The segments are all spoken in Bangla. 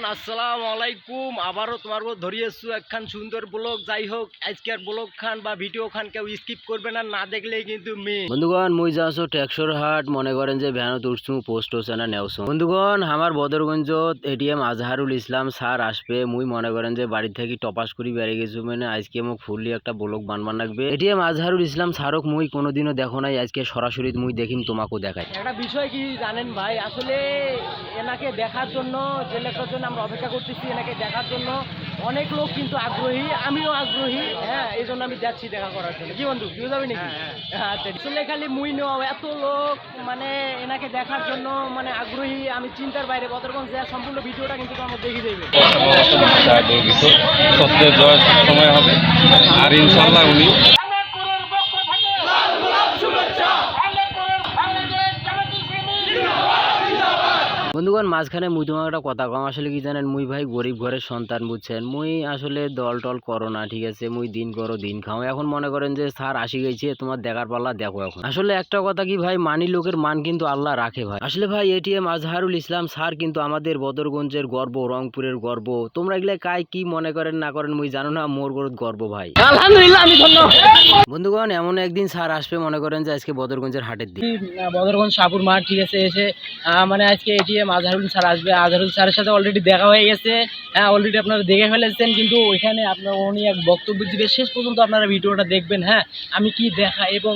বন্ধুগণ আসসালামু আলাইকুম। আবারও তোমার ধরিয়েছু একখান সুন্দর ব্লগ। যাই হোক আজকের ব্লগ খান বা ভিডিও খান কেউ স্কিপ করবে না না দেখলেই কিন্তু মি বন্ধুগণ মুই যাচ্ছ ট্যাক্সর হাট মনে করেন যে ভ্যানত উঠছু পোস্ট হচ্ছে না নেওছু। বন্ধুগণ আমার বদরগঞ্জত এটিএম আজহারুল ইসলাম স্যার আসবে। মুই মনে করেন যে বাড়ি থেকে টপাস করি বেড়ে গেছু মানে আজকে মোক ফুললি একটা ব্লগ বানবান লাগবে এটিএম আজহারুল ইসলাম স্যারক মুই কোনোদিনও দেখো নাই আজকে সরাসরি মুই দেখিম তোমাকেও দেখাই। একটা বিষয় কি জানেন ভাই আসলে এনাকে দেখার জন্য যে লেখার জন্য আমরা অপেক্ষা করতেছি এনাকে দেখার জন্য। অনেক লোক কিন্তু আগ্রহী আমিও আগ্রহী। হ্যাঁ এই জন্য আমি যাচ্ছি দেখা করার জন্য। কি বন্ধু কেউ যাবে নাকি? আচ্ছা আসলে খালি মুই নেওয়া এত লোক মানে এনাকে দেখার জন্য মানে আগ্রহী। আমি চিন্তার বাইরে কতক্ষণ যা সম্পূর্ণ ভিডিওটা কিন্তু আমার দেখে দেবে। কিছু সত্যের জয় সময় হবে। আর ইনশাল্লাহ উনি বন্ধুগণ মাঝখানে মুই তোমাকে একটা কথা কম। আসলে কি জানেন মুই ভাই গরিব ঘরের সন্তান বুঝছেন? মুই আসলে দল টল করো না ঠিক আছে? মুই দিন করো দিন খাও। এখন মনে করেন যে স্যার আসি গেছে তোমার দেখার পাল্লা দেখো এখন। আসলে একটা কথা কি ভাই মানি লোকের মান কিন্তু আল্লাহ রাখে ভাই। আসলে ভাই এটিএম আজহারুল ইসলাম স্যার কিন্তু আমাদের বদরগঞ্জের গর্ব রংপুরের গর্ব। তোমরা এগুলা কাই কি মনে করেন না করেন মুই জানো না মোর গরত গর্ব ভাই। আলহামদুলিল্লাহ আমি ধন্য। বন্ধুগণ এমন একদিন স্যার আসবে মনে করেন যে আজকে বদরগঞ্জের হাটের দিন। বদরগঞ্জ সাপুর মাঠ ঠিক আছে এসে মানে আজকে এটিএম আজহারুল স্যার আসবে। আজহারুল স্যারের সাথে অলরেডি দেখা হয়ে গেছে। হ্যাঁ অলরেডি আপনারা দেখে ফেলেছেন, কিন্তু ওইখানে আপনার উনি এক বক্তব্য দিবে। শেষ পর্যন্ত আপনারা ভিডিওটা দেখবেন হ্যাঁ আমি কি দেখা এবং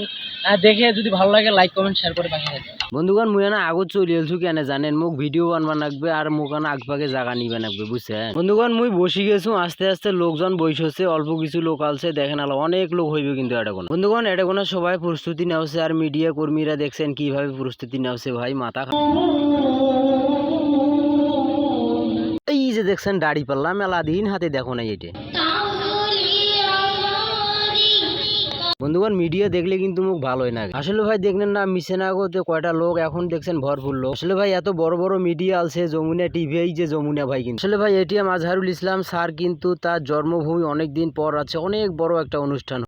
দেখে যদি ভালো লাগে লাইক কমেন্ট শেয়ার করে পাঠিয়ে দেবেন বন্ধুগণ, মুই না আগত চলে এলছু কেন জানেন? মোক ভিডিও বানবা লাগবে আর মোক না আগভাগে জায়গা নিবে লাগবে বুঝছেন বন্ধুগণ, মুই বসি গেছু, আস্তে আস্তে লোকজন বইসছে, অল্প কিছু লোক আলছে, দেখেন আলো, অনেক লোক হইবে কিন্তু এটা কোনো বন্ধুগণ এটা কোনো সবাই প্রস্তুতি নেওছে আর মিডিয়া কর্মীরা দেখছেন কীভাবে প্রস্তুতি নেওছে ভাই, মাথা দেখছেন দাড়ি পাল্লা মেলা দিন হাতে দেখো না এটা বন্ধুগণ, মিডিয়া দেখলে কিন্তু মুখ ভালোই না আসলে ভাই, দেখলেন না, মিশে না গোতে কয়টা লোক এখন দেখছেন ভরপুর লোক। আসলে ভাই, এত বড় বড় মিডিয়া আছে যমুনা টিভি এই যে যমুনা ভাই কিন্তু। আসলে ভাই এটিএম আজহারুল ইসলাম স্যার কিন্তু তার জন্মভূমি অনেক দিন পর আছে, অনেক বড় একটা অনুষ্ঠান।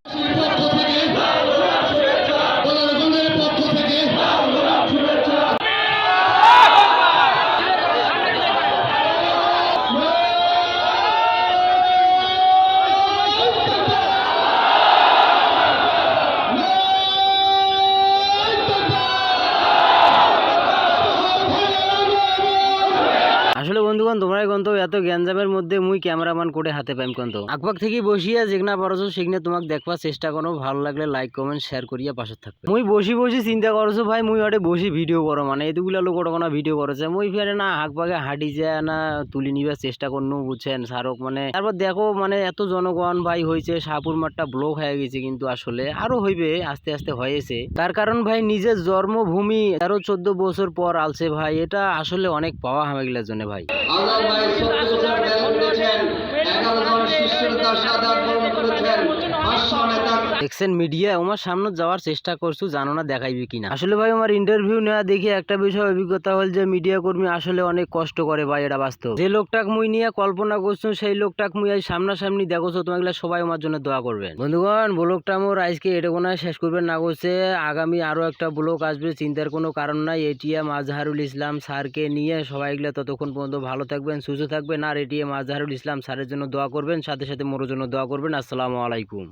বন্ধুগণ তোমরা কন্ত এত গ্যাঞ্জামের মধ্যে মুই ক্যামেরাম্যান করে হাতে পাইম কন্ত। আকবাক থেকে বসিয়া যেগনা পারছ, সেগনা তোমাকে দেখবার চেষ্টা করো। ভালো লাগলে লাইক কমেন্ট শেয়ার করিয়া পাশে থাকবে। মুই বসি বসি চিন্তা করছ ভাই, মুই ওটা বসি ভিডিও করো মানে এতগুলা লোক ওটা ভিডিও করেছে। মুই ফেরে না হাকবাগে হাঁটি যায় না, তুলি নিবার চেষ্টা করনু, বুঝছেন সারক মানে। তারপর দেখো মানে এত জনগণ ভাই হয়েছে, শাহপুর মাঠটা ব্লক হয়ে গেছে কিন্তু আসলে। আরও হইবে, আস্তে আস্তে হয়েছে। তার কারণ ভাই, নিজের জন্মভূমি, তেরো চোদ্দ বছর পর আলছে ভাই, এটা আসলে অনেক পাওয়া হামেগুলার জন্য ভাই। আল্লাহ ভাই সত্যতার ব্যায়াম দিয়েছেন এগারো জন শিষ্যের তার সাদাত বরণ করেছেন। পাঁচশো নেতা দেখছেন মিডিয়া আমার সামনে যাওয়ার চেষ্টা করছু জানো না দেখাইবে কিনা। আসলে ভাই আমার ইন্টারভিউ নেওয়া দেখে একটা বিষয় অভিজ্ঞতা হল যে মিডিয়া কর্মী আসলে অনেক কষ্ট করে ভাই এটা বাস্তব। যে লোকটাক মুই নিয়ে কল্পনা করছ সেই লোকটাক মুই আজ সামনাসামনি দেখোছো তোমাগুলা সবাই আমার জন্য দোয়া করবেন। বন্ধুগণ ব্লগটা মোর আজকে এটা কোনো শেষ করবেন না করছে। আগামী আরও একটা ব্লগ আসবে চিন্তার কোনো কারণ নাই। এটিএম আজহারুল ইসলাম স্যারকে নিয়ে সবাইগুলা ততক্ষণ পর্যন্ত ভালো থাকবেন, সুস্থ থাকবেন। আর এটিএম আজহারুল ইসলাম স্যারের জন্য দোয়া করবেন, সাথে সাথে মোর জন্য দোয়া করবেন। আসসালামু আলাইকুম।